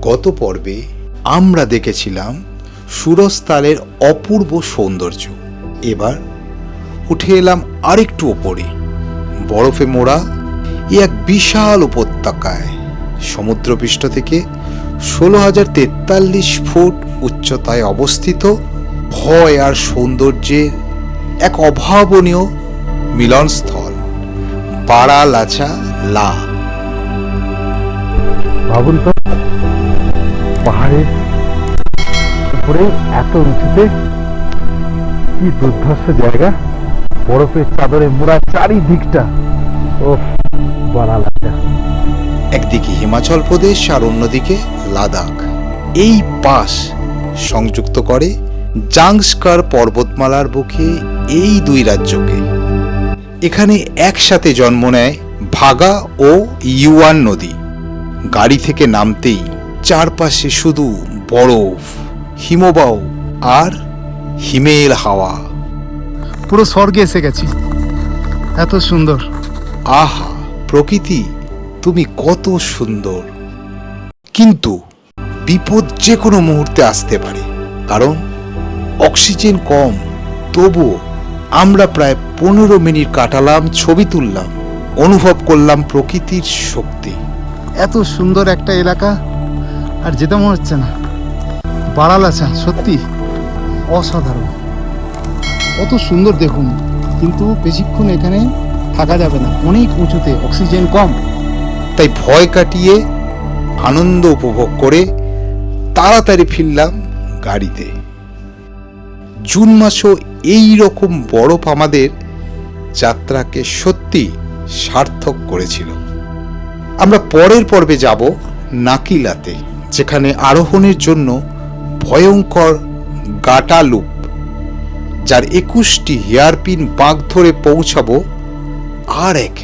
গত পর্বে আমরা দেখেছিলাম সুরস্তালের অপূর্ব সৌন্দর্য। এবার উঠে এলাম আরেকটু ওপরে। বরফে মোড়া এ এক বিশাল উপত্যকায়। সমুদ্রপৃষ্ঠ থেকে ষোলো হাজার তেতাল্লিশ ফুট উচ্চতায় অবস্থিত ভয় আর সৌন্দর্যের এক অভাবনীয় মিলনস্থল। পাড়া লাচা লা পাহাড়ের উপরে এত উঁচুতে কি দুর্ধর্ষ জায়গা। বরফের চাদরে মোড়া চারিদিকটা। ও বড়া লাগা একদিকে হিমাচল প্রদেশ আর অন্যদিকে লাদাখ। এই পাস সংযুক্ত করে জাংস্কার পর্বতমালার বুকে এই দুই রাজ্যকে। এখানে একসাথে জন্ম নেয় ভাগা ও ইউয়ান নদী। গাড়ি থেকে নামতেই চারপাশে শুধু বরফ হিমবাহ আর হিমেল হাওয়া। পুরো স্বর্গে এসে গেছি। এত সুন্দর। আহা প্রকৃতি তুমি কত সুন্দর। কিন্তু বিপদ যে কোনো মুহূর্তে আসতে পারে কারণ অক্সিজেন কম। তবুও আমরা প্রায় পনেরো মিনিট কাটালাম ছবি তুললাম অনুভব করলাম প্রকৃতির শক্তি। এত সুন্দর একটা এলাকা আর যেতে মনে হচ্ছে না। বাড়াল আছে, সত্যি। অসাধারণ। কত সুন্দর দেখুন। কিন্তু বেশিক্ষণ এখানে থাকা যাবে না। অনেক উঁচুতে অক্সিজেন কম। তাই ভয় কাটিয়ে, আনন্দ উপভোগ করে তাড়াতাড়ি ফিরলাম গাড়িতে। জুন মাসও এই রকম বরফ আমাদের যাত্রাকে সত্যি সার্থক করেছিল। আমরা পরের পর্বে যাব নাকিলাতে। যেখানে আরোহণের জন্য ভয়ঙ্কর গাটা লুপ, যার একুশটি হেয়ারপিন বাঁক ধরে পৌঁছাবো আর এক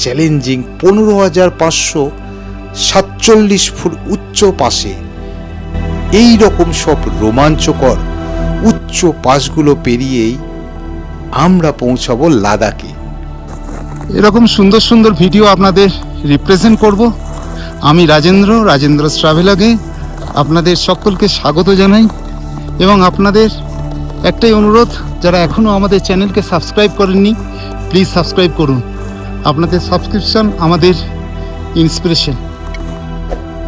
চ্যালেঞ্জিং পনেরো হাজার পাঁচশো সাতচল্লিশ ফুট উচ্চ পাশে। এই রকম সব রোমাঞ্চকর উচ্চ পাশগুলো পেরিয়েই আমরা পৌঁছাবো লাদাখে। এরকম সুন্দর সুন্দর ভিডিও আপনাদের রিপ্রেজেন্ট করব। আমি রাজেন্দ্র রাজেন্দ্র ট্রাভেলগে আপনাদের সকলকে স্বাগত জানাই এবং আপনাদের একটাই অনুরোধ, যারা এখনও আমাদের চ্যানেলকে সাবস্ক্রাইব করেননি, প্লিজ সাবস্ক্রাইব করুন। আপনাদের সাবস্ক্রিপশন আমাদের ইন্সপিরেশন।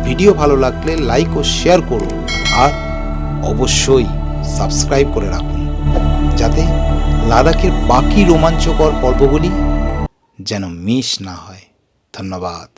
ভিডিও ভালো লাগলে লাইক ও শেয়ার করুন আর অবশ্যই সাবস্ক্রাইব করে রাখুন, যাতে লাদাখের বাকি রোমাঞ্চকর পর্বগুলি যেন মিস না হয়। ধন্যবাদ।